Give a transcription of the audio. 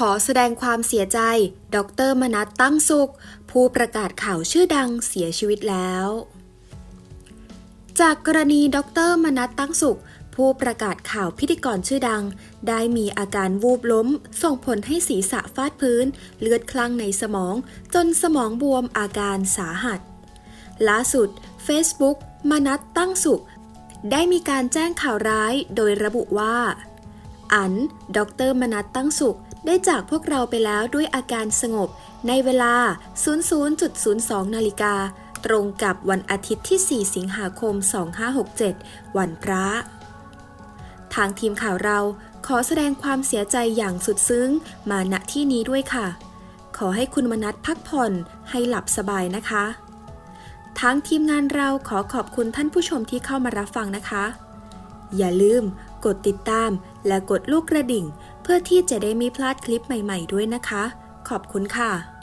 ขอแสดงความเสียใจ ดรมนัทตั้งสุข ผู้ประกาศข่าวชื่อดังเสียชีวิตแล้ว จากกรณีดรมนัทตั้งสุข ผู้ประกาศข่าวพิธีกรชื่อดัง ได้มีอาการวูบล้ม ส่งผลให้ศีรษะฟาดพื้น เลือดคลั่งในสมอง จนสมองบวมอาการสาหัส ล่าสุด Facebook มนัทตั้งสุข ได้มีการแจ้งข่าวร้ายโดยระบุว่า อัน ดรมนัทตั้งสุข ได้จากพวกเราไปแล้วด้วยอาการสงบในเวลา 00.02 นาฬิกา ตรงกับวันอาทิตย์ที่ 4 สิงหาคม 2567 วันพระ ทางทีมข่าวเราขอแสดงความเสียใจอย่างสุดซึ้งมาณที่นี้ด้วยค่ะ ขอให้คุณมนัทพักผ่อนให้หลับสบายนะคะทางทีมงานเราขอขอบคุณท่านผู้ชมที่เข้ามารับฟังนะคะ อย่าลืมกดติดตามและกดลูกกระดิ่ง เพื่อที่จะได้ไม่พลาดคลิปใหม่ ๆ ด้วยนะคะ ขอบคุณค่ะ